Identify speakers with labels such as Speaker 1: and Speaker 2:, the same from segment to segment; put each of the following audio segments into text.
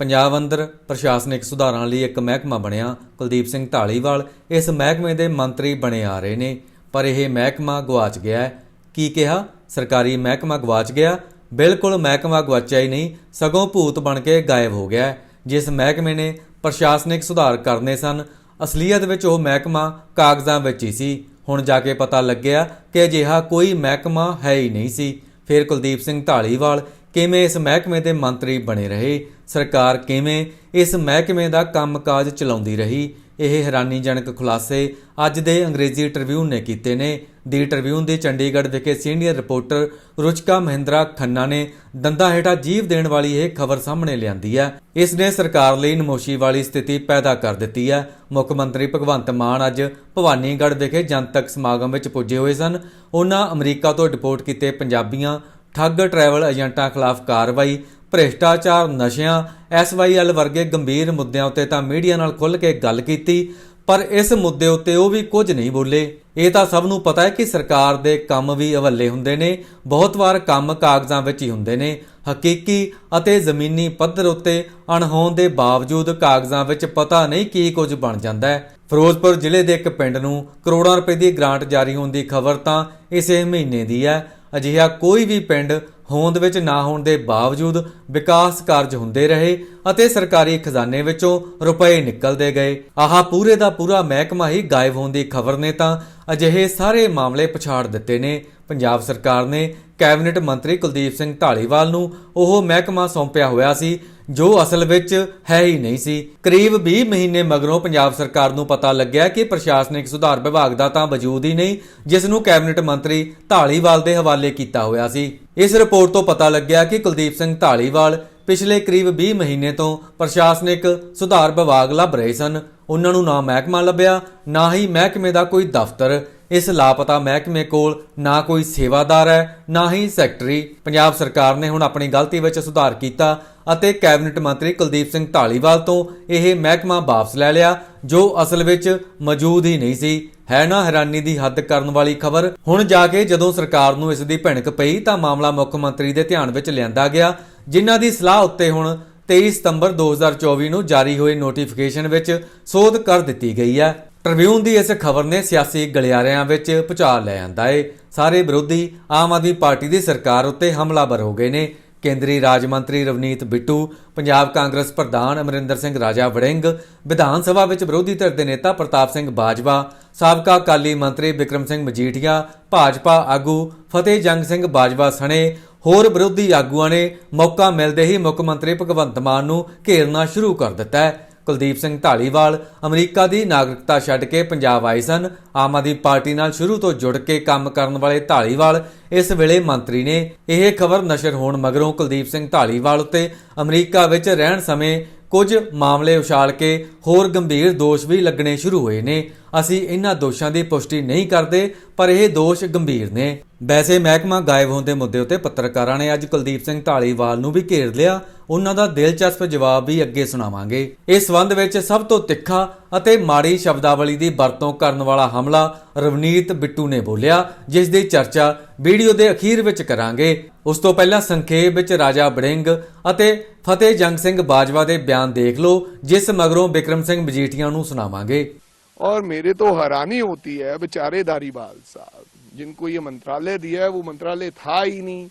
Speaker 1: ਪੰਜਾਬ ਅੰਦਰ ਪ੍ਰਸ਼ਾਸਨਿਕ ਸੁਧਾਰਾਂ ਲਈ ਇੱਕ ਮਹਿਕਮਾ ਬਣਿਆ, ਕੁਲਦੀਪ ਸਿੰਘ ਢਾਲੀਵਾਲ। ਇਸ ਮਹਿਕਮੇ ਦੇ ਮੰਤਰੀ ਬਣੇ ਆ ਰਹੇ ਨੇ। ਪਰ ਇਹ ਮਹਿਕਮਾ ਗਵਾਚ ਗਿਆ ਹੈ। ਕੀ ਕਿਹਾ? ਸਰਕਾਰੀ ਮਹਿਕਮਾ ਗਵਾਚ ਗਿਆ। ਬਿਲਕੁਲ ਮਹਿਕਮਾ ਗਵਾਚਿਆ ਹੀ ਨਹੀਂ, ਸਗੋਂ ਭੂਤ ਬਣ ਕੇ ਗਾਇਬ ਹੋ ਗਿਆ ਜਿਸ ਮਹਿਕਮੇ ਨੇ ਪ੍ਰਸ਼ਾਸਨਿਕ ਸੁਧਾਰ ਕਰਨੇ ਸਨ, ਅਸਲੀਅਤ ਵਿੱਚ ਉਹ ਮਹਿਕਮਾ ਕਾਗਜ਼ਾਂ ਵਿੱਚ ਹੀ ਸੀ। ਹੁਣ ਜਾ ਕੇ ਪਤਾ ਲੱਗਿਆ ਕਿ ਅਜਿਹਾ ਕੋਈ ਮਹਿਕਮਾ ਹੈ ਹੀ ਨਹੀਂ ਸੀ। ਫਿਰ ਕੁਲਦੀਪ ਸਿੰਘ ਢਾਲੀਵਾਲ ਕਿਵੇਂ ਇਸ ਮਹਿਕਮੇ ਦੇ ਮੰਤਰੀ ਬਣੇ ਰਹੇ? ਸਰਕਾਰ ਕਿਵੇਂ ਇਸ ਮਹਿਕਮੇ ਦਾ ਕੰਮਕਾਜ ਚਲਾਉਂਦੀ ਰਹੀ? ਇਹ ਹੈਰਾਨੀਜਨਕ ਖੁਲਾਸੇ ਅੱਜ ਦੇ ਅੰਗਰੇਜ਼ੀ ਟ੍ਰਿਬਿਊਨ ਨੇ ਕੀਤੇ ਨੇ। ਦੀ ਟ੍ਰਿਬਿਊਨ ਦੀ ਚੰਡੀਗੜ੍ਹ ਵਿਖੇ ਸੀਨੀਅਰ ਰਿਪੋਰਟਰ ਰੁਚਕਾ ਮਹਿੰਦਰਾ ਖੰਨਾ ਨੇ ਦੰਦਾਂ ਹੇਠਾਂ ਜੀਵ ਦੇਣ ਵਾਲੀ ਇਹ ਖਬਰ ਸਾਹਮਣੇ ਲਿਆਂਦੀ ਹੈ। ਇਸ ਨੇ ਸਰਕਾਰ ਲਈ ਨਮੋਸ਼ੀ ਵਾਲੀ ਸਥਿਤੀ ਪੈਦਾ ਕਰ ਦਿੱਤੀ ਹੈ। ਮੁੱਖ ਮੰਤਰੀ ਭਗਵੰਤ ਮਾਨ ਅੱਜ ਭਵਾਨੀਗੜ੍ਹ ਵਿਖੇ ਜਨਤਕ ਸਮਾਗਮ ਵਿੱਚ ਪੁੱਜੇ ਹੋਏ ਸਨ। ਉਹਨਾਂ ਅਮਰੀਕਾ ਤੋਂ ਡਿਪੋਰਟ ਕੀਤੇ ਪੰਜਾਬੀਆਂ ਠੱਗ ਟਰੈਵਲ ਏਜੰਟਾਂ ਖਿਲਾਫ ਕਾਰਵਾਈ, ਭ੍ਰਿਸ਼ਟਾਚਾਰ, ਨਸ਼ਿਆਂ ਐਸਵਾਈਐਲ ਵਰਗੇ ਗੰਭੀਰ ਮੁੱਦਿਆਂ ਉੱਤੇ ਤਾਂ ਮੀਡੀਆ ਨਾਲ ਖੁੱਲ੍ਹ ਕੇ ਗੱਲ ਕੀਤੀ, ਪਰ ਇਸ ਮੁੱਦੇ ਉੱਤੇ ਉਹ ਵੀ ਕੁਝ ਨਹੀਂ ਬੋਲੇ। ਇਹ ਤਾਂ ਸਭ ਨੂੰ ਪਤਾ ਹੈ ਕਿ ਸਰਕਾਰ ਦੇ ਕੰਮ ਵੀ ਅਵੱਲੇ ਹੁੰਦੇ ਨੇ, ਬਹੁਤ ਵਾਰ ਕੰਮ ਕਾਗਜ਼ਾਂ ਵਿੱਚ ਹੀ ਹੁੰਦੇ ਨੇ। ਹਕੀਕੀ ਅਤੇ ਜ਼ਮੀਨੀ ਪੱਧਰ ਉੱਤੇ ਅਣਹੋਣ ਦੇ ਬਾਵਜੂਦ ਕਾਗਜ਼ਾਂ ਵਿੱਚ ਪਤਾ ਨਹੀਂ ਕੀ ਕੁਝ ਬਣ ਜਾਂਦਾ ਹੈ। ਫਿਰੋਜ਼ਪੁਰ ਜ਼ਿਲ੍ਹੇ ਦੇ ਇੱਕ ਪਿੰਡ ਨੂੰ ਕਰੋੜਾਂ ਰੁਪਏ ਦੀ ਗ੍ਰਾਂਟ ਜਾਰੀ ਹੋਣ ਦੀ ਖਬਰ ਤਾਂ ਇਸੇ ਮਹੀਨੇ ਦੀ ਹੈ। ਅਜਿਹਾ ਕੋਈ ਵੀ ਪਿੰਡ ਹੋਂਦ ਵਿੱਚ ਨਾ ਹੋਣ ਦੇ ਬਾਵਜੂਦ ਵਿਕਾਸ ਕਾਰਜ ਹੁੰਦੇ ਰਹੇ ਅਤੇ ਸਰਕਾਰੀ ਖਜ਼ਾਨੇ ਵਿੱਚੋਂ ਰੁਪਏ ਨਿਕਲਦੇ ਗਏ। ਆਹ ਪੂਰੇ ਦਾ ਪੂਰਾ ਮਹਿਕਮਾ ਹੀ ਗਾਇਬ ਹੋਣ ਦੀ ਖਬਰ ਨੇ ਤਾਂ ਅਜਿਹੇ ਸਾਰੇ ਮਾਮਲੇ ਪਛਾੜ ਦਿੱਤੇ ਨੇ। ਪੰਜਾਬ ਸਰਕਾਰ ਨੇ ਕੈਬਨਿਟ ਮੰਤਰੀ ਕੁਲਦੀਪ ਸਿੰਘ ਢਾਲੀਵਾਲ ਨੂੰ ਉਹ ਮਹਿਕਮਾ ਸੌਂਪਿਆ ਹੋਇਆ ਸੀ, ਜੋ ਅਸਲ ਵਿੱਚ ਹੈ ਹੀ ਨਹੀਂ ਸੀ। ਕਰੀਬ 20 ਮਹੀਨੇ ਮਗਰੋਂ ਪੰਜਾਬ ਸਰਕਾਰ ਨੂੰ ਪਤਾ ਲੱਗਿਆ ਕਿ ਪ੍ਰਸ਼ਾਸਨਿਕ ਸੁਧਾਰ ਵਿਭਾਗ ਦਾ ਤਾਂ ਵਜੂਦ ਹੀ ਨਹੀਂ, ਜਿਸ ਨੂੰ ਕੈਬਨਿਟ ਮੰਤਰੀ ਢਾਲੀਵਾਲ ਦੇ ਹਵਾਲੇ ਕੀਤਾ ਹੋਇਆ ਸੀ। ਇਸ ਰਿਪੋਰਟ ਤੋਂ ਪਤਾ ਲੱਗਿਆ ਕਿ ਕੁਲਦੀਪ ਸਿੰਘ ਢਾਲੀਵਾਲ ਪਿਛਲੇ ਕਰੀਬ 20 ਮਹੀਨੇ ਤੋਂ ਪ੍ਰਸ਼ਾਸਨਿਕ ਸੁਧਾਰ ਵਿਭਾਗ ਲੱਭ ਰਹੇ ਸਨ। ਉਹਨਾਂ ਨੂੰ ਨਾ ਮਹਿਕਮਾ ਲੱਭਿਆ, ਨਾ ਹੀ ਮਹਿਕਮੇ ਦਾ ਕੋਈ ਦਫ਼ਤਰ। ਇਸ ਲਾਪਤਾ ਮਹਿਕਮੇ ਕੋਲ ਨਾ ਕੋਈ ਸੇਵਾਦਾਰ ਹੈ, ਨਾ ਹੀ ਸੈਕਟਰੀ। ਪੰਜਾਬ ਸਰਕਾਰ ਨੇ ਹੁਣ ਆਪਣੀ ਗਲਤੀ ਵਿੱਚ ਸੁਧਾਰ ਕੀਤਾ ਅਤੇ ਕੈਬਨਿਟ ਮੰਤਰੀ ਕੁਲਦੀਪ ਸਿੰਘ ਢਾਲੀਵਾਲ ਤੋਂ ਇਹ ਮਹਿਕਮਾ ਵਾਪਸ ਲੈ ਲਿਆ, ਜੋ ਅਸਲ ਵਿੱਚ ਮੌਜੂਦ ਹੀ ਨਹੀਂ ਸੀ। ਹੈ ਨਾ ਹੈਰਾਨੀ ਦੀ ਹੱਦ ਕਰਨ ਵਾਲੀ ਖਬਰ? ਹੁਣ ਜਾ ਕੇ ਜਦੋਂ ਸਰਕਾਰ ਨੂੰ ਇਸ ਦੀ ਭਿਣਕ ਪਈ ਤਾਂ ਮਾਮਲਾ ਮੁੱਖ ਮੰਤਰੀ ਦੇ ਧਿਆਨ ਵਿੱਚ ਲਿਆਂਦਾ ਗਿਆ, ਜਿਨ੍ਹਾਂ ਦੀ ਸਲਾਹ ਉੱਤੇ ਹੁਣ 23 ਸਤੰਬਰ 2024 ਨੂੰ ਜਾਰੀ ਹੋਏ ਨੋਟੀਫਿਕੇਸ਼ਨ ਵਿੱਚ ਸੋਧ ਕਰ ਦਿੱਤੀ ਗਈ ਹੈ। ਟ੍ਰਿਬਿਊਨ ਦੀ ਇਸ ਖਬਰ ਨੇ ਸਿਆਸੀ ਗਲਿਆਰਿਆਂ ਵਿੱਚ ਭੁਚਾਲ ਲੈ ਆਂਦਾ ਏ। ਸਾਰੇ ਵਿਰੋਧੀ ਆਮ ਆਦਮੀ ਪਾਰਟੀ ਦੀ ਸਰਕਾਰ ਉੱਤੇ ਹਮਲਾਵਰ ਹੋ ਗਏ ਨੇ। ਕੇਂਦਰੀ ਰਾਜ ਮੰਤਰੀ ਰਵਨੀਤ ਬਿੱਟੂ, ਪੰਜਾਬ ਕਾਂਗਰਸ ਪ੍ਰਧਾਨ ਅਮਰਿੰਦਰ ਸਿੰਘ ਰਾਜਾ ਵੜਿੰਗ, ਵਿਧਾਨ ਸਭਾ ਵਿੱਚ ਵਿਰੋਧੀ ਧਿਰ ਦੇ ਨੇਤਾ ਪ੍ਰਤਾਪ ਸਿੰਘ ਬਾਜਵਾ, ਸਾਬਕਾ ਕਾਲੀ ਮੰਤਰੀ ਵਿਕਰਮ ਸਿੰਘ ਮਜੀਠੀਆ, ਭਾਜਪਾ ਆਗੂ ਫਤਿਹ ਜੰਗ ਸਿੰਘ ਬਾਜਵਾ ਸਣੇ, ਹੋਰ ਵਿਰੋਧੀ ਆਗੂਆਂ ਨੇ ਮੌਕਾ ਮਿਲਦੇ ਹੀ ਮੁੱਖ ਮੰਤਰੀ ਭਗਵੰਤ ਮਾਨ ਨੂੰ ਘੇਰਨਾ ਸ਼ੁਰੂ ਕਰ ਦਿੱਤਾ ਹੈ। ਕੁਲਦੀਪ ਸਿੰਘ ਢਾਲੀਵਾਲ ਅਮਰੀਕਾ ਦੀ ਨਾਗਰਿਕਤਾ ਛੱਡ ਕੇ ਪੰਜਾਬ ਆਏ ਸਨ। ਆਮ ਆਦਮੀ ਪਾਰਟੀ ਨਾਲ ਸ਼ੁਰੂ ਤੋਂ ਜੁੜ ਕੇ ਕੰਮ ਕਰਨ ਵਾਲੇ ਢਾਲੀਵਾਲ ਇਸ ਵੇਲੇ ਮੰਤਰੀ ਨੇ। ਇਹ ਖਬਰ ਨਸ਼ਰ ਹੋਣ ਮਗਰੋਂ ਕੁਲਦੀਪ ਸਿੰਘ ਢਾਲੀਵਾਲ ਉੱਤੇ ਅਮਰੀਕਾ ਵਿੱਚ ਰਹਿਣ ਸਮੇਂ ਕੁਝ ਮਾਮਲੇ ਉਛਾਲ ਕੇ ਹੋਰ ਗੰਭੀਰ ਦੋਸ਼ ਵੀ ਲੱਗਣੇ ਸ਼ੁਰੂ ਹੋਏ ਨੇ। ਅਸੀਂ ਇਹਨਾਂ ਦੋਸ਼ਾਂ ਦੀ ਪੁਸ਼ਟੀ ਨਹੀਂ ਕਰਦੇ, ਪਰ ਇਹ ਦੋਸ਼ ਗੰਭੀਰ ਨੇ। ਵੈਸੇ ਮਹਿਕਮਾ ਗਾਇਬ ਹੋਣ ਦੇ ਮੁੱਦੇ ਉੱਤੇ ਪੱਤਰਕਾਰਾਂ ਨੇ ਅੱਜ ਕੁਲਦੀਪ ਸਿੰਘ ਢਾਲੀਵਾਲ ਨੂੰ ਵੀ ਘੇਰ ਲਿਆ। ਉਹਨਾਂ ਦਾ ਦਿਲਚਸਪ ਜਵਾਬ ਵੀ ਅੱਗੇ ਸੁਣਾਵਾਂਗੇ। ਇਸ ਸੰਬੰਧ ਵਿੱਚ ਸਭ ਤੋਂ ਤਿੱਖਾ ਅਤੇ ਮਾੜੀ ਸ਼ਬਦਾਵਲੀ ਦੀ ਵਰਤੋਂ ਕਰਨ ਵਾਲਾ ਹਮਲਾ ਰਵਨੀਤ ਬਿੱਟੂ ਨੇ ਬੋਲਿਆ, ਜਿਸ ਦੀ ਚਰਚਾ ਵੀਡੀਓ ਦੇ ਅਖੀਰ ਵਿੱਚ ਕਰਾਂਗੇ। ਉਸ ਤੋਂ ਪਹਿਲਾਂ ਸੰਖੇਪ ਵਿੱਚ ਰਾਜਾ ਬੜਿੰਗ ਅਤੇ ਫਤਿਹ ਜੰਗ ਸਿੰਘ ਬਾਜਵਾ ਦੇ ਬਿਆਨ ਦੇਖ ਲਓ, ਜਿਸ ਮਗਰੋਂ ਵਿਕਰਮ ਸਿੰਘ ਮਜੀਠੀਆ ਨੂੰ ਸੁਣਾਵਾਂਗੇ।
Speaker 2: اور میرے تو حیرانی ہوتی ہے بچارے داری بال صاحب۔ جن کو یہ منترالے دیا ہے، وہ منترالے تھا ہی نہیں۔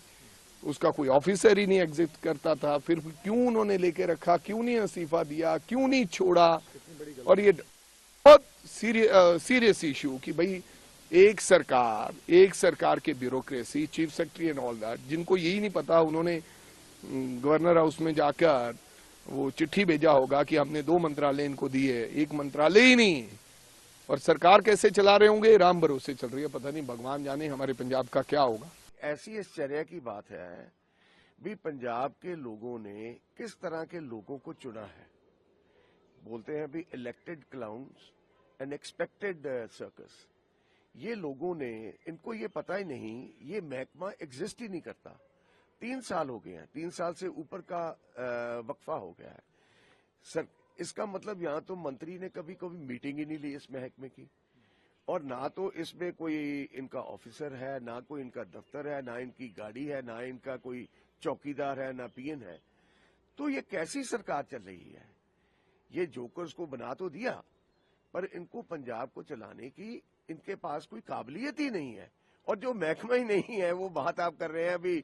Speaker 2: اس کا کوئی آفیسر ہی نہیں ایگزٹ کرتا تھا۔ پھر کیوں انہوں نے لے کے رکھا؟ کیوں نہیں حصیفہ دیا؟ کیوں نہیں چھوڑا؟ اور یہ بہت سیریس ایشو کہ بھائی، ایک سرکار ایک سرکار کے بیوروکریسی چیف سیکٹری این آل دار جن کو یہی نہیں پتا، انہوں نے گورنر ہاؤس میں جا کر وہ چٹھی بھیجا ہوگا کہ ہم نے دو منترالے ان کو دیئے ایک منترالے ہی نہیں۔ اور سرکار کیسے چلا رہے ہوں گے؟ رام بھروسے چل رہی
Speaker 3: ہے، پتہ نہیں، بھگوان جانے ہمارے پنجاب کا کیا ہوگا۔ ایسی اس چریہ کی بات ہے بھی پنجاب کے لوگوں نے کس طرح کے لوگوں کو چنا ہے۔ بولتے ہیں بھی elected clowns unexpected circus یہ لوگوں نے، ان کو یہ پتہ ہی نہیں، یہ محکمہ ایگزسٹ ہی نہیں کرتا۔ تین سال ہو گئے ہیں، تین سال سے اوپر کا uh, وقفہ ہو گیا ہے۔ اس کا مطلب یہاں تو منتری نے کبھی کبھی میٹنگ ہی نہیں لی اس محکمے کی۔ اور نہ تو اس میں کوئی ان کا آفیسر ہے، نہ کوئی ان کا دفتر ہے، نہ ان کی گاڑی ہے، نہ ان کا کوئی چوکی دار ہے، نہ پی ہے۔ تو یہ کیسی سرکار چل رہی ہے؟ یہ جوکرز کو بنا تو دیا، پر ان کو پنجاب کو چلانے کی ان کے پاس کوئی قابلیت ہی نہیں ہے۔ اور جو محکمہ ہی نہیں ہے، وہ بات آپ کر رہے ہیں ابھی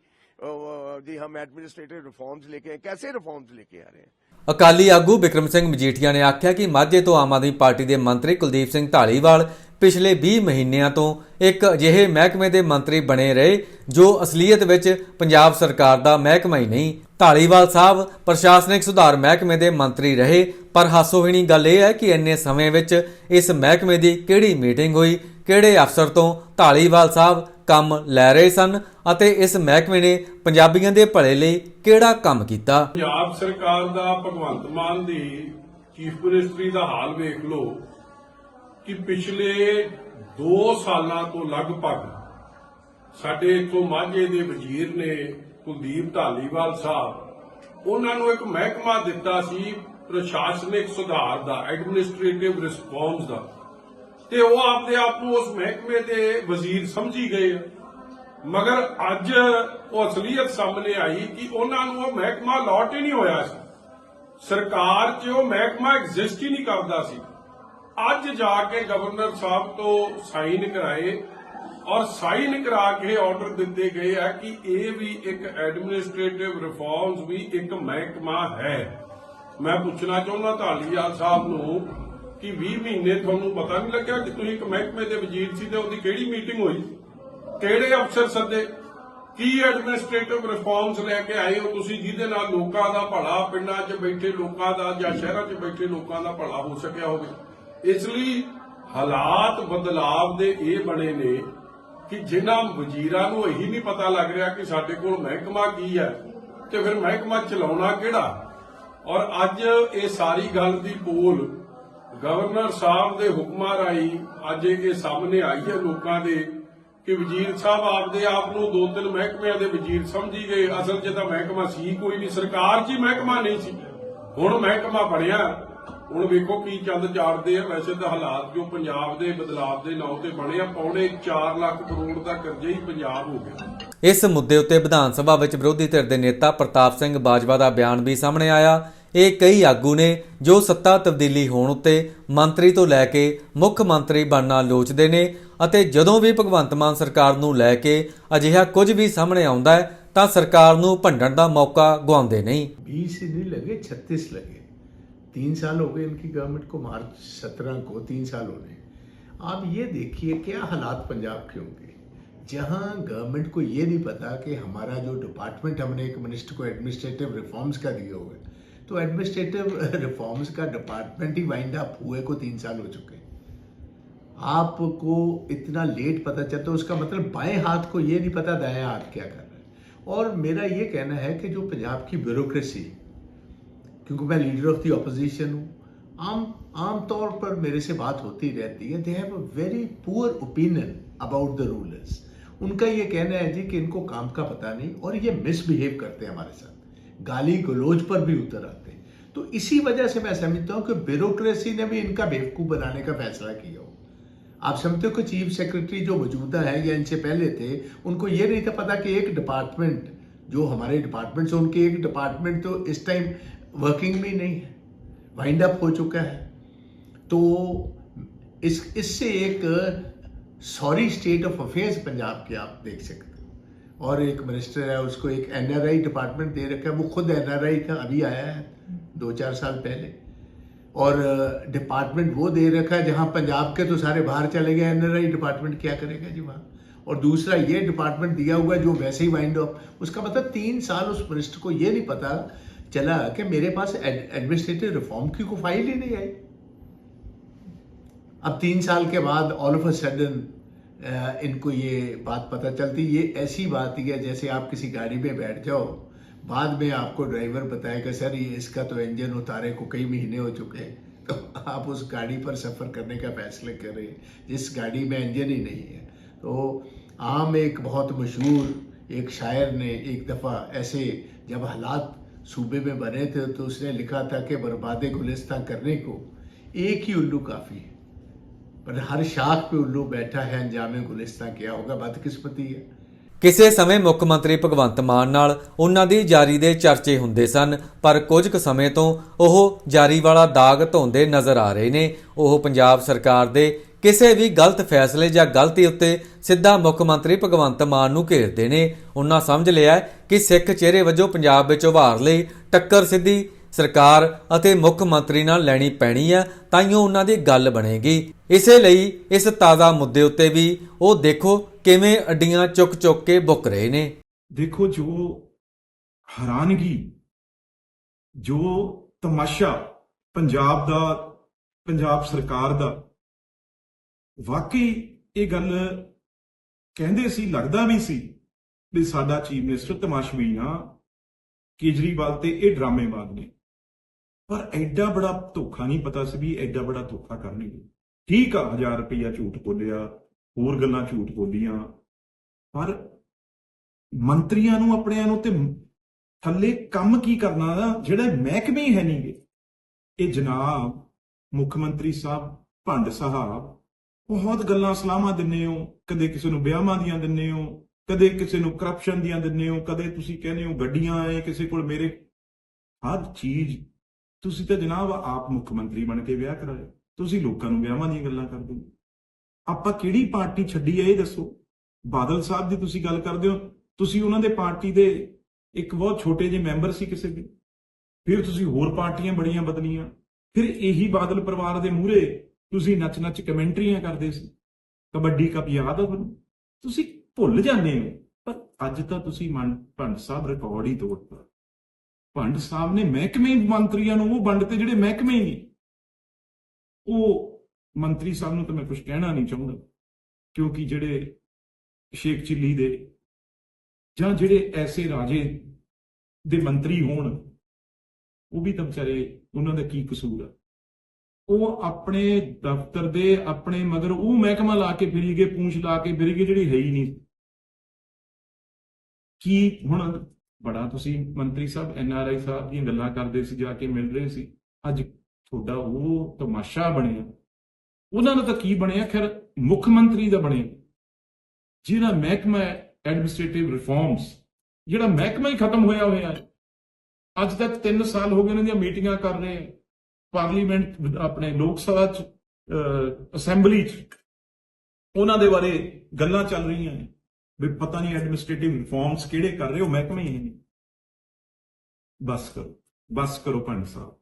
Speaker 3: جی ہم ایڈمنسٹریٹو ریفارمز لے کے کیسے ریفارمز لے کے آ رہے ہیں؟
Speaker 1: ਅਕਾਲੀ ਆਗੂ ਵਿਕਰਮ ਸਿੰਘ ਮਜੀਠੀਆ ਨੇ ਆਖਿਆ ਕਿ ਮਾਝੇ ਤੋਂ ਆਮ ਆਦਮੀ ਪਾਰਟੀ ਦੇ ਮੰਤਰੀ ਕੁਲਦੀਪ ਸਿੰਘ ਢਾਲੀਵਾਲ ਪਿਛਲੇ 20 ਮਹੀਨਿਆਂ ਤੋਂ ਇੱਕ ਅਜਿਹੇ ਮਹਿਕਮੇ ਦੇ ਮੰਤਰੀ ਬਣੇ ਰਹੇ, ਜੋ ਅਸਲੀਅਤ ਵਿੱਚ ਪੰਜਾਬ ਸਰਕਾਰ ਦਾ ਮਹਿਕਮਾ ਹੀ ਨਹੀਂ। ਢਾਲੀਵਾਲ ਸਾਹਿਬ ਪ੍ਰਸ਼ਾਸਨਿਕ ਸੁਧਾਰ ਮਹਿਕਮੇ ਦੇ ਮੰਤਰੀ ਰਹੇ, ਪਰ ਹਾਸੋਹੀਣੀ ਗੱਲ ਇਹ ਹੈ ਕਿ ਇੰਨੇ ਸਮੇਂ ਵਿੱਚ ਇਸ ਮਹਿਕਮੇ ਦੀ ਕਿਹੜੀ ਮੀਟਿੰਗ ਹੋਈ, ਕਿਹੜੇ ਅਫਸਰ ਤੋਂ ਢਾਲੀਵਾਲ ਸਾਹਿਬ ਕੰਮ ਲੈ ਰਹੇ ਸਨ ਅਤੇ ਇਸ ਮਹਿਕਮੇ ਨੇ ਪੰਜਾਬੀਆਂ ਦੇ ਭਲੇ ਲਈ ਕਿਹੜਾ ਕੰਮ ਕੀਤਾ?
Speaker 4: ਪੰਜਾਬ ਸਰਕਾਰ ਦਾ ਭਗਵੰਤ ਮਾਨ ਦੀ ਚੀਫ ਮਿਨਿਸਟਰੀ ਦਾ ਹਾਲ ਵੇਖ ਲਓ ਕਿ ਪਿਛਲੇ 2 ਸਾਲਾਂ ਤੋਂ ਲਗਭਗ ਸਾਡੇ ਇੱਥੋਂ ਮਾਝੇ ਦੇ ਵਜ਼ੀਰ ਨੇ ਕੁਲਦੀਪ ਢਾਲੀਵਾਲ ਸਾਹਿਬ, ਉਹਨਾਂ ਨੂੰ ਇੱਕ ਮਹਿਕਮਾ ਦਿੱਤਾ ਸੀ ਪ੍ਰਸ਼ਾਸਨਿਕ ਸੁਧਾਰ ਦਾ ਐਡਮਿਨਿਸਟ੍ਰੇਟਿਵ ਰਿਸਪੌਂਸ ਦਾ। ਤੇ ਉਹ ਆਪਦੇ ਆਪ ਨੂੰ ਉਸ ਮਹਿਕਮੇ ਦੇ ਵਜ਼ੀਰ ਸਮਝੀ ਗਏ ਮਗਰ ਅੱਜ ਉਹ ਅਸਲੀਅਤ ਸਾਹਮਣੇ ਆਈ ਕਿ ਉਹਨਾਂ ਨੂੰ ਉਹ ਮਹਿਕਮਾ ਲੋਟ ਹੀ ਨਹੀਂ ਹੋਇਆ ਸੀ। ਸਰਕਾਰ 'ਚ ਉਹ ਮਹਿਕਮਾ ਐਗਜ਼ਿਸਟ ਹੀ ਨਹੀਂ ਕਰਦਾ ਸੀ। ਅੱਜ ਜਾ ਕੇ ਗਵਰਨਰ ਸਾਹਿਬ ਤੋਂ ਸਾਈਨ ਕਰਾਏ ਔਰ ਸਾਈਨ ਕਰਾ ਕੇ ਆਰਡਰ ਦਿੱਤੇ ਗਏ ਆ ਕਿ ਇਹ ਵੀ ਇੱਕ ਐਡਮਿਨਿਸਟ੍ਰੇਟਿਵ ਰਿਫਾਰਮਸ ਵੀ ਇੱਕ ਮਹਿਕਮਾ ਹੈ। ਮੈਂ ਪੁੱਛਣਾ ਚਾਹੁੰਦਾ ਢਾਲੀਵਾਲ ਸਾਹਿਬ ਨੂੰ ਕਿ 20 ਮਹੀਨੇ ਤੁਹਾਨੂੰ ਪਤਾ ਨਹੀਂ ਲੱਗਿਆ ਕਿ ਤੁਸੀਂ ਇੱਕ ਮਹਿਕਮੇ ਦੇ ਵਜ਼ੀਰ ਸੀ ਤੇ ਉਹਦੀ ਕਿਹੜੀ ਮੀਟਿੰਗ ਹੋਈ? ਕਿਹੜੇ ਅਫਸਰ ਸੱਦੇ? ਕੀ ਐਡਮਿਨਿਸਟ੍ਰੇਟਿਵ ਰਿਫਾਰਮਸ ਲੈ ਕੇ ਆਏ ਹੋ ਤੁਸੀਂ ਜਿਹਦੇ ਨਾਲ ਲੋਕਾਂ ਦਾ ਭਲਾ ਪਿੰਡਾਂ 'ਚ ਬੈਠੇ ਲੋਕਾਂ ਦਾ ਜਾਂ ਸ਼ਹਿਰਾਂ 'ਚ ਬੈਠੇ ਲੋਕਾਂ ਦਾ ਭਲਾ ਹੋ ਸਕਿਆ ਹੋਵੇ? ਇਸ ਲਈ ਹਾਲਾਤ ਬਦਲਾਵ ਦੇ ਇਹ ਬਣੇ ਨੇ ਕਿ ਜਿਨ੍ਹਾਂ ਵਜ਼ੀਰਾਂ ਨੂੰ ਇਹੀ ਨਹੀਂ ਪਤਾ ਲੱਗ ਰਿਹਾ ਕਿ ਸਾਡੇ ਕੋਲ ਮਹਿਕਮਾ ਕੀ ਹੈ ਤੇ ਫਿਰ ਮਹਿਕਮਾ ਚਲਾਉਣਾ ਕਿਹੜਾ? ਔਰ ਅੱਜ ਇਹ ਸਾਰੀ ਗੱਲ ਦੀ ਪੋਲ ਗਵਰਨਰ ਸਾਹਿਬ ਦੇ ਹੁਕਮਾਂ ਰਾਹੀਂ ਅੱਜ ਇਹ ਸਾਹਮਣੇ ਆਈ ਹੈ ਲੋਕਾਂ ਦੇ ਕਿ ਵਜ਼ੀਰ ਸਾਹਿਬ ਆਪਦੇ ਆਪ ਨੂੰ ਦੋ ਤਿੰਨ ਮਹਿਕਮਿਆਂ ਦੇ ਵਜ਼ੀਰ ਸਮਝੀ ਗਏ। ਅਸਲ 'ਚ ਤਾਂ ਮਹਿਕਮਾ ਸੀ, ਕੋਈ ਨਹੀਂ ਸਰਕਾਰ 'ਚ ਹੀ ਮਹਿਕਮਾ ਨਹੀਂ ਸੀ। ਹੁਣ ਮਹਿਕਮਾ ਬਣਿਆ। ਹੁਣ ਵੇਖੋ ਕੀ ਚੰਦ ਚਾੜਦੇ ਆ। ਵੈਸੇ ਤਾਂ ਹਾਲਾਤ ਜੋ ਪੰਜਾਬ ਦੇ ਬਦਲਾਅ ਦੇ ਨਾਂ ਤੇ ਬਣੇ ਆ, ਪੌਣੇ 4 ਲੱਖ ਕਰੋੜ ਦਾ ਕਰਜ਼ਾ ਹੀ ਪੰਜਾਬ ਹੋ ਗਿਆ।
Speaker 1: ਇਸ ਮੁੱਦੇ ਉੱਤੇ ਵਿਧਾਨ ਸਭਾ ਵਿੱਚ ਵਿਰੋਧੀ ਧਿਰ ਦੇ ਨੇਤਾ ਪ੍ਰਤਾਪ ਸਿੰਘ ਬਾਜਵਾ ਦਾ ਬਿਆਨ ਵੀ ਸਾਹਮਣੇ ਆਇਆ। ਇਹ ਕਈ ਆਗੂ ਨੇ ਜੋ ਸੱਤਾ ਤਬਦੀਲੀ ਹੋਣ ਉੱਤੇ ਮੰਤਰੀ ਤੋਂ ਲੈ ਕੇ ਮੁੱਖ ਮੰਤਰੀ ਬਣਨਾ ਲੋਚਦੇ ਨੇ। ਅਤੇ ਜਦੋਂ ਵੀ ਭਗਵੰਤ ਮਾਨ ਸਰਕਾਰ ਨੂੰ ਲੈ ਕੇ ਅਜਿਹਾ ਕੁਝ ਵੀ ਸਾਹਮਣੇ ਆਉਂਦਾ ਹੈ ਤਾਂ ਸਰਕਾਰ ਨੂੰ ਭੰਡਣ ਦਾ ਮੌਕਾ ਗਵਾਉਂਦੇ ਨਹੀਂ
Speaker 5: बीस ही नहीं लगे छत्तीस लगे तीन साल हो गए इनकी गवर्नमेंट को मार्च सत्रह को तीन साल होने आप ये देखिए क्या हालात पंजाब के होंगे जहां गवर्नमेंट को ये नहीं पता कि हमारा जो डिपार्टमेंट हमने एक मिनिस्टर को एडमिनिस्ट्रेटिव रिफॉर्म्स का दिए हुए तो एडमिनिस्ट्रेटिव रिफॉर्म्स का डिपार्टमेंट ही वाइंड अप हुए को तीन साल हो चुके آپ کو اتنا لیٹ پتہ چلتا ہے اس کا مطلب بائیں ہاتھ کو یہ نہیں پتہ دائیں ہاتھ کیا کر رہا ہے۔ اور میرا یہ کہنا ہے کہ جو پنجاب کی بیوروکریسی کیونکہ میں لیڈر آف دی اپوزیشن ہوں، عام عام طور پر میرے سے بات ہوتی رہتی ہے they have a very poor opinion about the rulers ان کا یہ کہنا ہے جی کہ ان کو کام کا پتہ نہیں اور یہ مس بہیو کرتے ہیں ہمارے ساتھ۔ گالی گلوج پر بھی اتر آتے ہیں۔ تو اسی وجہ سے میں سمجھتا ہوں کہ بیوروکریسی نے بھی ان کا بیوقوف بنانے کا فیصلہ کیا ہو۔ آپ سمجھتے ہو کہ چیف سیکرٹری جو موجودہ ہے یا ان سے پہلے تھے، ان کو یہ نہیں تھا پتا کہ ایک ڈپارٹمنٹ، جو ہمارے ڈپارٹمنٹس ان کے ایک ڈپارٹمنٹ تو اس ٹائم ورکنگ میں نہیں ہے، وائنڈ اپ ہو چکا ہے۔ تو اس اس سے ایک sorry state of affairs Punjab کے آپ دیکھ سکتے اور ایک منسٹر ہے، اس کو ایک این آر آئی ڈپارٹمنٹ دے رکھا ہے، وہ خود این آر آئی کا ابھی آیا ہے، دو چار سال پہلے۔ اور ڈپارٹمنٹ وہ دے رکھا ہے جہاں پنجاب کے تو سارے باہر چلے گئے این آر آئی ڈپارٹمنٹ کیا کرے گا جی وہاں؟ اور دوسرا یہ ڈپارٹمنٹ دیا ہوا ہے جو ویسے ہی وائنڈ اپ اس کا مطلب تین سال اس منسٹر کو یہ نہیں پتا چلا کہ میرے پاس ایڈمنسٹریٹو ریفارم کی کوئی فائل ہی نہیں آئی۔ اب تین سال کے بعد آل آف اے سڈن ان کو یہ بات پتہ چلتی، یہ ایسی بات ہی ہے جیسے آپ کسی گاڑی میں بیٹھ جاؤ بعد میں آپ کو ڈرائیور بتائے گا، سر، یہ اس کا تو انجن اتارے کو کئی مہینے ہو چکے ہیں۔ تو آپ اس گاڑی پر سفر کرنے کا فیصلہ کر رہے ہیں، جس گاڑی میں انجن ہی نہیں ہے۔ تو عام ایک بہت مشہور ایک شاعر نے ایک دفعہ ایسے جب حالات صوبے میں بنے تھے، تو اس نے لکھا تھا کہ برباد گلستہ کرنے کو ایک ہی الو کافی ہے۔ پر ہر شاخ پہ الو بیٹھا ہے، انجام گلستہ کیا ہوگا؟ بدقسمتی ہے۔
Speaker 1: ਕਿਸੇ ਸਮੇਂ ਮੁੱਖ ਮੰਤਰੀ ਭਗਵੰਤ ਮਾਨ ਨਾਲ ਉਹਨਾਂ ਦੀ ਜਾਰੀ ਦੇ ਚਰਚੇ ਹੁੰਦੇ ਸਨ, ਪਰ ਕੁਝ ਕੁ ਸਮੇਂ ਤੋਂ ਉਹ ਜਾਰੀ ਵਾਲਾ ਦਾਗ ਧੋਂਦੇ ਨਜ਼ਰ ਆ ਰਹੇ ਨੇ। ਉਹ ਪੰਜਾਬ ਸਰਕਾਰ ਦੇ ਕਿਸੇ ਵੀ ਗਲਤ ਫੈਸਲੇ ਜਾਂ ਗਲਤੀ ਉੱਤੇ ਸਿੱਧਾ ਮੁੱਖ ਮੰਤਰੀ ਭਗਵੰਤ ਮਾਨ ਨੂੰ ਘੇਰਦੇ ਨੇ। ਉਹਨਾਂ ਸਮਝ ਲਿਆ ਕਿ ਸਿੱਖ ਚਿਹਰੇ ਵਜੋਂ ਪੰਜਾਬ ਵਿੱਚ ਉਭਾਰ ਲਈ ਟੱਕਰ ਸਿੱਧੀ ਸਰਕਾਰ ਅਤੇ ਮੁੱਖ ਮੰਤਰੀ ਨਾਲ ਲੈਣੀ ਪੈਣੀ ਆ ਤਾਈਓ ਉਹਨਾਂ ਦੀ ਗੱਲ ਬਣੇਗੀ। ਇਸੇ ਲਈ ਇਸ ਤਾਜ਼ਾ ਮੁੱਦੇ ਉੱਤੇ ਵੀ ਉਹ ਦੇਖੋ ਕਿਵੇਂ ਅੱਡੀਆਂ ਚੁੱਕ-ਚੁੱਕ ਕੇ ਬੁੱਕ ਰਹੇ ਨੇ।
Speaker 6: ਦੇਖੋ ਜੋ ਹੈਰਾਨਗੀ, ਜੋ ਤਮਾਸ਼ਾ ਪੰਜਾਬ ਦਾ, ਪੰਜਾਬ ਸਰਕਾਰ ਦਾ, ਵਾਕਈ ਇਹ ਗੱਲ ਕਹਿੰਦੇ ਸੀ, ਲੱਗਦਾ ਵੀ ਸੀ ਵੀ ਸਾਡਾ ਚੀਫ ਮਿਨਿਸਟਰ ਤਮਾਸ਼ਬੀਨ ਆ, ਕੇਜਰੀਵਾਲ ਤੇ ਇਹ ਡਰਾਮੇਬਾਜ਼ ਨੇ। ਪਰ ਐਡਾ ਬੜਾ ਧੋਖਾ ਨਹੀਂ ਪਤਾ ਸੀ ਵੀ ਐਡਾ ਬੜਾ ਧੋਖਾ ਕਰਨਗੇ। ਠੀਕ ਆ 1000 ਰੁਪਇਆ ਝੂਠ ਬੋਲਿਆ, ਹੋਰ ਗੱਲਾਂ ਝੂਠ ਬੋਲੀਆਂ, ਪਰ ਮੰਤਰੀਆਂ ਨੂੰ ਆਪਣਿਆਂ ਨੂੰ ਤੇ ਥੱਲੇ ਕੰਮ ਕੀ ਕਰਨਾ ਜਿਹੜਾ ਮਹਿਕਮੇ ਹੈ ਨਹੀਂਗੇ। ਇਹ ਜਨਾਬ, ਮੁੱਖ ਮੰਤਰੀ ਸਾਹਿਬ, ਭੰਡ ਸਾਹਿਬ, ਬਹੁਤ ਗੱਲਾਂ ਸਲਾਹਾਂ ਦਿੰਨੇ ਹੋ, ਕਦੇ ਕਿਸੇ ਨੂੰ ਵਿਆਹਾਂ ਦੀਆਂ ਦਿੰਨੇ ਹੋ, ਕਦੇ ਕਿਸੇ ਨੂੰ ਕਰਪਸ਼ਨ ਦੀਆਂ ਦਿੰਨੇ ਹੋ, ਕਦੇ ਤੁਸੀਂ ਕਹਿੰਦੇ ਹੋ, ਗੱਡੀਆਂ ਆਏ, ਕਿਸੇ ਕੋਲ ਮੇਰੇ, ਹਰ ਚੀਜ਼ ਤੁਸੀਂ ਤਾਂ ਜਨਾਬ ਆਪ ਮੁੱਖ ਮੰਤਰੀ ਬਣ ਕੇ ਵਿਆਹ ਕਰਾਏ ਤੁਸੀਂ ਲੋਕਾਂ ਨੂੰ ਵਿਆਹਾਂ ਦੀਆਂ ਗੱਲਾਂ ਕਰਦੇ ਹੋ। ਆਪਾਂ ਕਿਹੜੀ ਪਾਰਟੀ ਛੱਡੀ ਹੈ, ਇਹ ਦੱਸੋ। ਬਾਦਲ ਸਾਹਿਬ ਦੀ ਤੁਸੀਂ ਗੱਲ ਕਰਦੇ ਹੋ। ਤੁਸੀਂ ਉਹਨਾਂ ਦੇ ਪਾਰਟੀ ਦੇ ਇੱਕ ਬਹੁਤ ਛੋਟੇ ਜਿਹੇ ਮੈਂਬਰ ਸੀ ਕਿਸੇ ਦੇ। ਫਿਰ ਤੁਸੀਂ ਹੋਰ ਪਾਰਟੀਆਂ ਬੜੀਆਂ ਬਦਲੀਆਂ। ਫਿਰ ਇਹੀ ਬਾਦਲ ਪਰਿਵਾਰ ਦੇ ਮੂਹਰੇ ਤੁਸੀਂ ਨੱਚ-ਨੱਚ ਕਮੈਂਟਰੀਆਂ ਕਰਦੇ ਸੀ। ਕਬੱਡੀ ਕੱਪ ਯਾਦ ਆ ਤੁਹਾਨੂੰ? ਤੁਸੀਂ ਭੁੱਲ ਜਾਂਦੇ ਹੋ। ਪਰ ਅੱਜ ਤਾਂ ਤੁਸੀਂ ਮਨ ਭੰਡ ਸਾਹਿਬ ਰਿਕਾਰਡ ਹੀ ਤੋੜਤਾ ਭੰਡ ਸਾਹਿਬ ਨੇ ਮਹਿਕਮੇ ਮੰਤਰੀਆਂ ਨੂੰ, ਉਹ ਵੰਡ ਤੇ ਜਿਹੜੇ ਮਹਿਕਮੇ ਹੀ ਨਹੀਂ ਉਹ ਮੰਤਰੀ ਸਾਹਿਬ ਨੂੰ ਤਾਂ ਮੈਂ ਕੁਝ ਕਹਿਣਾ ਨਹੀਂ ਚਾਹੁੰਦਾ, ਕਿਉਂਕਿ ਜਿਹੜੇ ਸ਼ੇਖ ਚਿੱਲੀ ਦੇ ਜਾਂ ਜਿਹੜੇ ਐਸੇ ਰਾਜੇ ਦੇ ਮੰਤਰੀ ਹੋਣ, ਉਹ ਵੀ ਤਾਂ ਵਿਚਾਰੇ ਉਹਨਾਂ ਦਾ ਕੀ ਕਸੂਰ ਆ। ਉਹ ਆਪਣੇ ਦਫ਼ਤਰ ਦੇ ਆਪਣੇ ਮਗਰ ਉਹ ਮਹਿਕਮਾ ਲਾ ਕੇ ਫਿਰੀ ਗਏ, ਪੂੰਛ ਲਾ ਕੇ ਫਿਰੀ ਗਏ, ਜਿਹੜੀ ਹੈ ਹੀ ਨਹੀਂ। ਕੀ ਹੁਣ ਬੜਾ ਤੁਸੀਂ ਮੰਤਰੀ ਸਾਹਿਬ, ਐਨ ਆਰ ਆਈ ਸਾਹਿਬ ਦੀਆਂ ਗੱਲਾਂ ਕਰਦੇ ਸੀ, ਜਾ ਕੇ ਮਿਲ ਰਹੇ ਸੀ। ਅੱਜ ਤੁਹਾਡਾ ਉਹ ਤਮਾਸ਼ਾ ਬਣਿਆ। ਉਹਨਾਂ ਦਾ ਤਾਂ ਕੀ ਬਣਿਆ? ਖੈਰ, ਮੁੱਖ ਮੰਤਰੀ ਦਾ ਬਣਿਆ। ਜਿਹੜਾ ਮਹਿਕਮਾ ਐਡਮਿਨਿਸਟ੍ਰੇਟਿਵ ਰਿਫਾਰਮਸ ਜਿਹੜਾ ਮਹਿਕਮਾ ਹੀ ਖਤਮ ਹੋਇਆ ਹੋਇਆ ਹੈ। ਅੱਜ ਤੱਕ 3 ਸਾਲ ਹੋ ਗਏ ਉਹਨਾਂ ਦੀਆਂ ਮੀਟਿੰਗਾਂ ਕਰ ਰਹੇ ਪਾਰਲੀਮੈਂਟ ਆਪਣੇ ਲੋਕ ਸਭਾ ਚ ਅਸੈਂਬਲੀ ਚ। ਉਹਨਾਂ ਦੇ ਬਾਰੇ ਗੱਲਾਂ ਚੱਲ ਰਹੀਆਂ ਨੇ। ਵੀ ਪਤਾ ਨਹੀਂ ਐਡਮਿਨਿਸਟ੍ਰੇਟਿਵ ਰਿਫਾਰਮਸ ਕਿਹੜੇ ਕਰ ਰਹੇ ਹੋ ਮਹਿਕਮੇ ਹੀ ਨਹੀਂ। ਬਸ ਕਰੋ ਬਸ ਕਰੋ ਪੰਡ ਸਾਹਿਬ,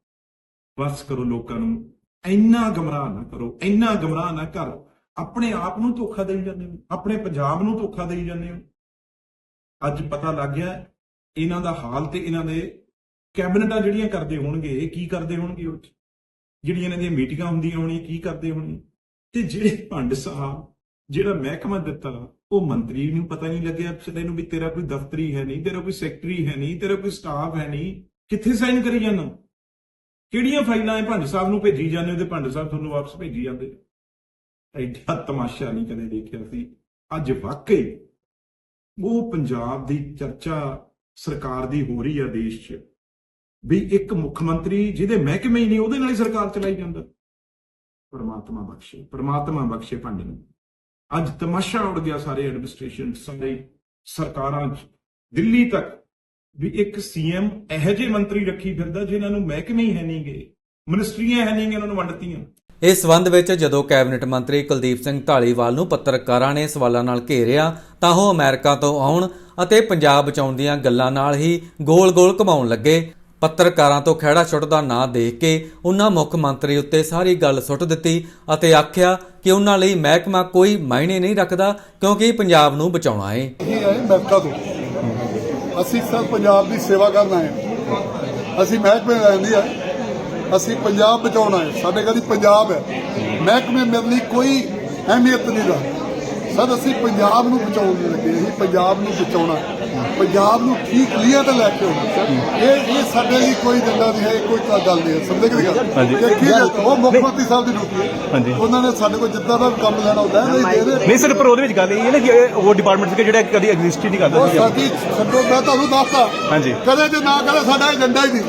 Speaker 6: ਬਸ ਕਰੋ ਲੋਕਾਂ ਨੂੰ, ਇੰਨਾ ਗਮਰਾਹ ਨਾ ਕਰੋ, ਇੰਨਾ ਗਮਰਾਹ ਨਾ ਕਰੋ, ਆਪਣੇ ਆਪ ਨੂੰ ਧੋਖਾ ਦੇਈ ਜਾਂਦੇ ਹੋ, ਆਪਣੇ ਪੰਜਾਬ ਨੂੰ ਧੋਖਾ ਦੇਈ ਜਾਂਦੇ ਹੋ। ਅੱਜ ਪਤਾ ਲੱਗ ਗਿਆ, ਇਹਨਾਂ ਦਾ ਹਾਲ ਤੇ ਇਹਨਾਂ ਦੇ ਕੈਬਨਿਟਾਂ ਜਿਹੜੀਆਂ ਕਰਦੇ ਹੋਣਗੇ, ਇਹ ਕੀ ਕਰਦੇ ਹੋਣਗੇ ਉਹ 'ਚ? ਜਿਹੜੀਆਂ ਇਹਨਾਂ ਦੀਆਂ ਮੀਟਿੰਗਾਂ ਹੁੰਦੀਆਂ ਹੋਣੀਆਂ ਕੀ ਕਰਦੇ ਹੋਣਗੇ? ਤੇ ਜਿਹੜੇ ਭੰਡ ਸਾਹਿਬ ਜਿਹੜਾ ਮਹਿਕਮਾ ਦਿੱਤਾ, ਉਹ ਮੰਤਰੀ ਨੂੰ ਪਤਾ ਨਹੀਂ ਲੱਗਿਆ ਪਿਛਲੇ ਨੂੰ ਵੀ ਤੇਰਾ ਕੋਈ ਦਫ਼ਤਰੀ ਹੈ ਨਹੀਂ, ਤੇਰਾ ਕੋਈ ਸੈਕਟਰੀ ਹੈ ਨਹੀਂ, ਤੇਰਾ ਕੋਈ ਸਟਾਫ ਹੈ ਨਹੀਂ, ਕਿੱਥੇ ਸਾਈਨ ਕਰੀ ਜਾਂਦਾ? ਕਿਹੜੀਆਂ ਫਾਈਲਾਂ ਇਹ ਭੰਡ ਸਾਹਿਬ ਨੂੰ ਭੇਜੀ ਜਾਂਦੇ ਤੇ ਭੰਡ ਸਾਹਿਬ ਤੁਹਾਨੂੰ ਵਾਪਸ ਭੇਜੀ ਜਾਂਦੇ? ਐਡਾ ਤਮਾਸ਼ਾ ਨਹੀਂ ਕਦੇ ਦੇਖਿਆ ਸੀ। ਅੱਜ ਵਾਕਈ ਉਹ ਪੰਜਾਬ ਦੀ ਚਰਚਾ ਸਰਕਾਰ ਦੀ ਹੋ ਰਹੀ ਆ ਦੇਸ਼ 'ਚ। ਵੀ ਇੱਕ ਮੁੱਖ ਮੰਤਰੀ ਜਿਹਦੇ ਮਹਿਕਮੇ ਹੀ ਨਹੀਂ, ਉਹਦੇ ਨਾਲ ਹੀ ਸਰਕਾਰ ਚਲਾਈ ਜਾਂਦਾ। ਪਰਮਾਤਮਾ ਬਖਸ਼ੇ ਪਰਮਾਤਮਾ ਬਖਸ਼ੇ ਭੰਡ ਨੂੰ। ਅੱਜ ਤਮਾਸ਼ਾ ਉੜ ਗਿਆ ਸਾਰੇ ਐਡਮਿਨਿਸਟ੍ਰੇਸ਼ਨ ਸਾਰੇ ਸਰਕਾਰਾਂ 'ਚ। ਦਿੱਲੀ ਤੱਕ ਵੀ ਇੱਕ ਸੀਐਮ ਇਹੋ ਜਿਹੇ ਮੰਤਰੀ ਰੱਖੀ ਫਿਰਦਾ ਜਿਨ੍ਹਾਂ ਨੂੰ ਮਹਿਕਮੇ ਹੀ ਹੈ ਨਹੀਂਗੇ ਮਿਨਿਸਟਰੀਆਂ ਹੈ ਨਹੀਂਗੇ ਉਹਨਾਂ ਨੂੰ ਵੰਡਤੀਆਂ।
Speaker 1: ਇਸ ਸੰਬੰਧ ਵਿੱਚ ਜਦੋਂ ਕੈਬਨਿਟ ਮੰਤਰੀ ਕੁਲਦੀਪ ਸਿੰਘ ਢਾਲੀਵਾਲ ਨੂੰ ਪੱਤਰਕਾਰਾਂ ਨੇ ਸਵਾਲਾਂ ਨਾਲ ਘੇਰਿਆ, ਤਾਂ ਉਹ ਅਮਰੀਕਾ ਤੋਂ ਆਉਣ ਅਤੇ ਪੰਜਾਬ ਬਚਾਉਣ ਦੀਆਂ ਗੱਲਾਂ ਨਾਲ ਹੀ ਗੋਲ-ਗੋਲ ਘਮਾਉਣ ਲੱਗੇ। ਪੱਤਰਕਾਰਾਂ ਤੋਂ ਖਹਿੜਾ ਛੁੱਟਦਾ ਨਾਂ ਦੇਖ ਕੇ ਉਹਨਾਂ ਮੁੱਖ ਮੰਤਰੀ ਉੱਤੇ ਸਾਰੀ ਗੱਲ ਸੁੱਟ ਦਿੱਤੀ ਅਤੇ ਆਖਿਆ ਕਿ ਉਹਨਾਂ ਲਈ ਮਹਿਕਮਾ ਕੋਈ ਮਾਇਨੇ ਨਹੀਂ ਰੱਖਦਾ ਕਿਉਂਕਿ ਪੰਜਾਬ ਨੂੰ ਬਚਾਉਣਾ ਹੈ
Speaker 7: ਇਹ ਹੈ ਅਮਰੀਕਾ ਤੋਂ। ਅਸੀਂ ਸਭ ਪੰਜਾਬ ਦੀ ਸੇਵਾ ਕਰਨ ਆਏ ਹਾਂ। ਅਸੀਂ ਮਹਿਕਮੇ ਰਹਿੰਦੀ ਹੈ ਅਸੀਂ ਪੰਜਾਬ ਬਚਾਉਣਾ ਹੈ। ਸਾਡੇ ਕੋਲ ਪੰਜਾਬ ਹੈ। ਮਹਿਕਮੇ ਮੇਰੇ ਲਈ ਕੋਈ ਅਹਿਮੀਅਤ ਨਹੀਂ ਦਾ ਸਰ, ਅਸੀਂ ਪੰਜਾਬ ਨੂੰ ਬਚਾਉਣ ਦੇ ਲੱਗੇ। ਅਸੀਂ ਪੰਜਾਬ ਨੂੰ ਬਚਾਉਣਾ ਹੈ। ਪੰਜਾਬ ਨੂੰ ਠੀਕ ਲੀਆਂ ਤੇ ਲੈ ਕੇ ਆਉਣਾ ਇਹ ਇਹ ਸਾਡੇ ਲਈ ਕੋਈ ਜੰਦਾ ਨਹੀਂ ਹੈ ਕੋਈ ਤਾਂ ਗੱਲ ਨਹੀਂ ਹੈ। ਸਮਝੇ ਕਿ ਗੱਲ?
Speaker 8: ਹਾਂਜੀ।
Speaker 7: ਇਹ ਕੀ ਗੱਲ ਉਹ ਮੁੱਖ ਮੰਤਰੀ ਸਾਹਿਬ ਦੀ ਡਿਊਟੀ ਹੈ।
Speaker 8: ਹਾਂਜੀ।
Speaker 7: ਉਹਨਾਂ ਨੇ ਸਾਡੇ ਕੋਲ ਜਿੱਦਾਂ ਦਾ ਕੰਮ ਲੈਣਾ ਹੁੰਦਾ ਹੈ ਨਹੀਂ ਦੇ ਰਹੇ
Speaker 8: ਨਹੀਂ ਸਰ ਪਰ ਉਹਦੇ ਵਿੱਚ ਗੱਲ ਇਹ ਹੈ ਨਾ ਕਿ ਉਹ ਡਿਪਾਰਟਮੈਂਟ ਸੀ ਜਿਹੜਾ ਕਦੀ ਐਗਜ਼ਿਸਟ ਹੀ ਨਹੀਂ ਕਰਦਾ ਸੀ।
Speaker 7: ਸਾਡੀ ਛੱਡੋ ਮੈਂ ਤੁਹਾਨੂੰ ਦੱਸਤਾ
Speaker 8: ਹਾਂਜੀ।
Speaker 7: ਕਦੇ ਜੇ ਨਾ ਕਰੇ ਸਾਡਾ ਏਜੰਡਾ ਹੀ ਨਹੀਂ।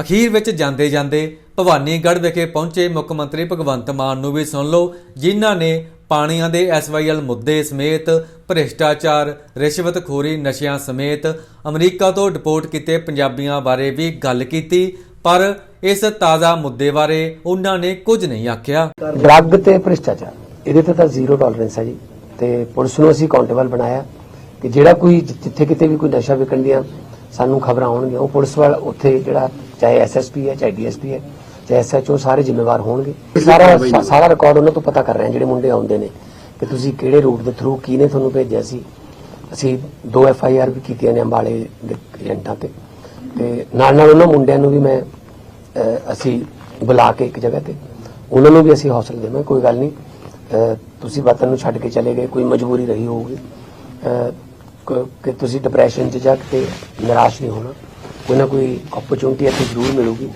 Speaker 1: ਅਖੀਰ ਵਿੱਚ ਜਾਂਦੇ ਜਾਂਦੇ ਭਵਾਨੀਗੜ੍ਹ ਵਿਖੇ ਪਹੁੰਚੇ ਮੁੱਖ ਮੰਤਰੀ ਭਗਵੰਤ ਮਾਨ ਨੂੰ ਵੀ ਸੁਣ ਲਓ ਜਿਨ੍ਹਾਂ ਨੇ ਪਾਣੀਆਂ ਦੇ ਐਸਵਾਈਐਲ ਮੁੱਦੇ ਸਮੇਤ ਭ੍ਰਿਸ਼ਟਾਚਾਰ, ਰਿਸ਼ਵਤਖੋਰੀ ਨਸ਼ਿਆਂ ਸਮੇਤ ਅਮਰੀਕਾ ਤੋਂ ਡਿਪੋਰਟ ਕੀਤੇ ਪੰਜਾਬੀਆਂ ਬਾਰੇ ਵੀ ਗੱਲ ਕੀਤੀ, ਪਰ ਇਸ ਤਾਜ਼ਾ ਮੁੱਦੇ ਬਾਰੇ ਉਹਨਾਂ ਨੇ ਕੁਝ ਨਹੀਂ ਆਖਿਆ।
Speaker 9: ਡਰੱਗ ਤੇ ਭ੍ਰਿਸ਼ਟਾਚਾਰ, ਇਹਦੇ ਤੇ ਤਾਂ ਜ਼ੀਰੋ ਟੋਲਰੈਂਸ ਹੈ ਜੀ। ਤੇ ਪੁਲਿਸ ਨੂੰ ਅਸੀਂ ਅਕਾਊਂਟੇਬਲ ਬਣਾਇਆ ਕਿ ਜਿਹੜਾ ਕੋਈ ਜਿੱਥੇ ਕਿਤੇ ਵੀ ਕੋਈ ਨਸ਼ਾ ਵਿਕਣ ਦੀਆਂ ਸਾਨੂੰ ਖਬਰਾਂ ਆਉਣਗੀਆਂ, ਉਹ ਪੁਲਿਸ ਵਾਲਾ ਉੱਥੇ ਜਿਹੜਾ, ਚਾਹੇ ਐਸਐਸਪੀ ਹੈ, ਚਾਹੇ ਡੀਐਸਪੀ ਹੈ ਚਾਹੇ ਐਸਐਚਓ ਸਾਰੇ ਜ਼ਿੰਮੇਵਾਰ ਹੋਣਗੇ। ਸਾਰਾ ਸਾਰਾ ਰਿਕਾਰਡ ਉਹਨਾਂ ਤੋਂ ਪਤਾ ਕਰ ਰਹੇ ਹਾਂ ਜਿਹੜੇ ਮੁੰਡੇ ਆਉਂਦੇ ਨੇ ਕਿ ਤੁਸੀਂ ਕਿਹੜੇ ਰੂਟ ਦੇ ਥਰੂ ਕਿਹਨੇ ਤੁਹਾਨੂੰ ਭੇਜਿਆ ਸੀ। ਅਸੀਂ ਦੋ ਐਫ ਆਈ ਆਰ ਵੀ ਕੀਤੀਆਂ ਨੇ ਅੰਬਾਲੇ ਦੇ ਏਜੰਟਾਂ ਤੇ। ਤੇ ਨਾਲ ਨਾਲ ਉਹਨਾਂ ਮੁੰਡਿਆਂ ਨੂੰ ਵੀ ਮੈਂ ਅਸੀਂ ਬੁਲਾ ਕੇ ਇੱਕ ਜਗ੍ਹਾ ਤੇ ਉਹਨਾਂ ਨੂੰ ਵੀ ਅਸੀਂ ਹੌਸਲਾ ਦੇਵਾਂ ਕੋਈ ਗੱਲ ਨਹੀਂ। ਤੁਸੀਂ ਵਤਨ ਨੂੰ ਛੱਡ ਕੇ ਚਲੇ ਗਏ ਕੋਈ ਮਜਬੂਰੀ ਰਹੀ ਹੋਊਗੀ। ਕਿ ਤੁਸੀਂ ਡਿਪਰੈਸ਼ਨ 'ਚ ਜਾ ਕੇ ਨਿਰਾਸ਼ ਨਹੀਂ ਹੋਣਾ। ਕੋਈ ਨਾ ਕੋਈ ਓਪਰਚੁਨਿਟੀ ਇੱਥੇ ਜ਼ਰੂਰ ਮਿਲੂਗੀ।